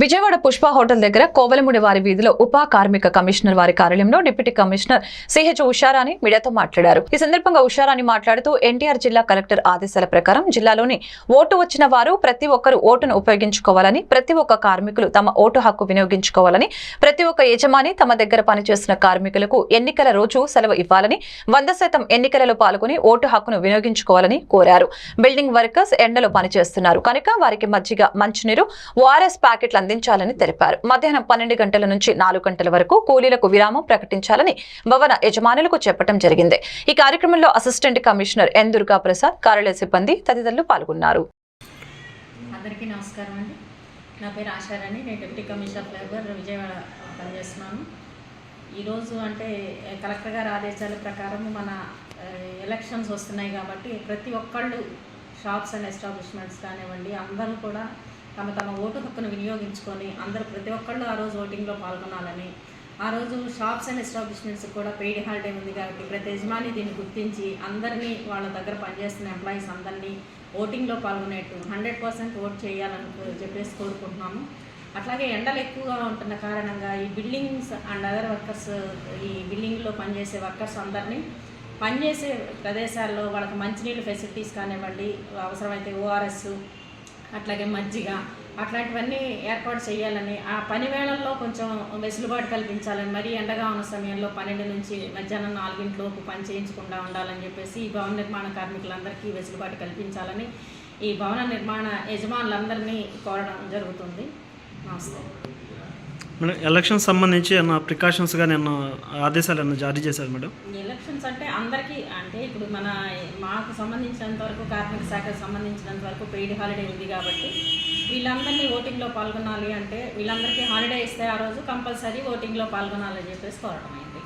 Vijayawada Pushpa hotel దగ్గర కోవలముడి వారి వీధిలో ఉపా కార్మిక కమిషనర్ వారి కార్యాలయంలో డిప్యూటీ కమిషనర్ సిహెచ్ ఉషారాణి మీడియాతో మాట్లాడారు. ఈ సందర్భంగా ఉషారాణి మాట్లాడుతూ ఎన్టీఆర్ జిల్లా కలెక్టర్ ఆదేశాల ప్రకారం జిల్లాలోని ఓటు వచ్చిన వారు ప్రతి ఒక్కరు ఓటును ఉపయోగించుకోవాలని ప్రతి ఒక్క కార్మికులు తమ ఓటు హక్కు వినియోగించుకోవాలని ప్రతి ఒక్క యజమాని తమ దగ్గర పనిచేస్తున్న కార్మికులకు ఎన్నికల రోజు సెలవు ఇవ్వాలని వంద శాతం ఎన్నికలలో పాల్గొని ఓటు హక్కును వినియోగించుకోవాలని కోరారు. బిల్డింగ్ వర్కర్స్ ఎండలో పనిచేస్తున్నారు. కనుక వారికి మజ్జిగ మంచినీరు ఓఆర్ఎస్ ప్యాకెట్లు అందించాలని తెలిపారు. మధ్యాహ్నం పన్నెండు గంటల నుంచి నాలుగు గంటల వరకు కూలీలకు విరామం ప్రకటించాలని భవన యజమానులకు చెప్పడం జరిగింది. ఈ కార్యక్రమంలో assistant commissioner N Durga Prasad కార్యాలయ సిబ్బంది తదితరులు పాల్గొన్నారు. అందరికీ నమస్కారం అండి. నా పేరు ఆశారాణి. నేను డిప్యూటీ కమిషనర్ లేబర్ విజయవాడ పనిచేస్తున్నాను. ఈరోజు అంటే కలెక్టర్ గారి ఆదేశాల ప్రకారం మన ఎలక్షన్స్ వస్తున్నాయి కాబట్టి ప్రతి ఒక్కళ్ళు షాప్స్ అండ్ ఎస్టాబ్లిష్మెంట్స్ కానివ్వండి అందరూ కూడా తమ తమ ఓటు హక్కును వినియోగించుకొని అందరూ ప్రతి ఒక్కళ్ళు ఆ రోజు ఓటింగ్లో పాల్గొనాలని. ఆ రోజు షాప్స్ అండ్ ఎస్టాబ్లిష్మెంట్స్ కూడా పెయిడ్ హాలిడే ఉంది కాబట్టి ప్రతి యజమాని దీన్ని గుర్తించి అందరినీ వాళ్ళ దగ్గర పనిచేస్తున్న ఎంప్లాయీస్ అందరినీ ఓటింగ్లో పాల్గొనేట్టు హండ్రెడ్ పర్సెంట్ ఓట్ చేయాలని చెప్పేసి కోరుకుంటున్నాము. అట్లాగే ఎండలు ఎక్కువగా ఉంటున్న కారణంగా ఈ బిల్డింగ్స్ అండ్ అదర్ వర్కర్స్ ఈ బిల్డింగ్లో పనిచేసే వర్కర్స్ అందరినీ పనిచేసే ప్రదేశాల్లో వాళ్ళకి మంచినీళ్ళ ఫెసిలిటీస్ కానివ్వండి అవసరమైతే ఓఆర్ఎస్ అట్లాగే మజ్జిగ అట్లాంటివన్నీ ఏర్పాటు చేయాలని ఆ పని వేళల్లో కొంచెం వెసులుబాటు కల్పించాలని మరీ ఎండగా ఉన్న సమయంలో పన్నెండు నుంచి మధ్యాహ్నం నాలుగింటిలోపు పని చేయించకుండా ఉండాలని చెప్పేసి ఈ భవన నిర్మాణ కార్మికులందరికీ వెసులుబాటు కల్పించాలని ఈ భవన నిర్మాణ యజమానులందరినీ కోరడం జరుగుతుంది. నమస్తే. మేడం ఎలక్షన్ సంబంధించి ఏమైనా ప్రికాషన్స్ నేను ఆదేశాలు ఏమైనా జారీ చేశారు మేడం? ఎలక్షన్స్ అంటే అందరికీ అంటే ఇప్పుడు మన మాకు సంబంధించినంత వరకు కార్మిక శాఖకు సంబంధించినంత వరకు పెయిడ్ హాలిడే ఉంది కాబట్టి వీళ్ళందరినీ ఓటింగ్లో పాల్గొనాలి అంటే వీళ్ళందరికీ హాలిడే ఇస్తే ఆ రోజు కంపల్సరీ ఓటింగ్లో పాల్గొనాలని చెప్పేసి కోరడం అయింది.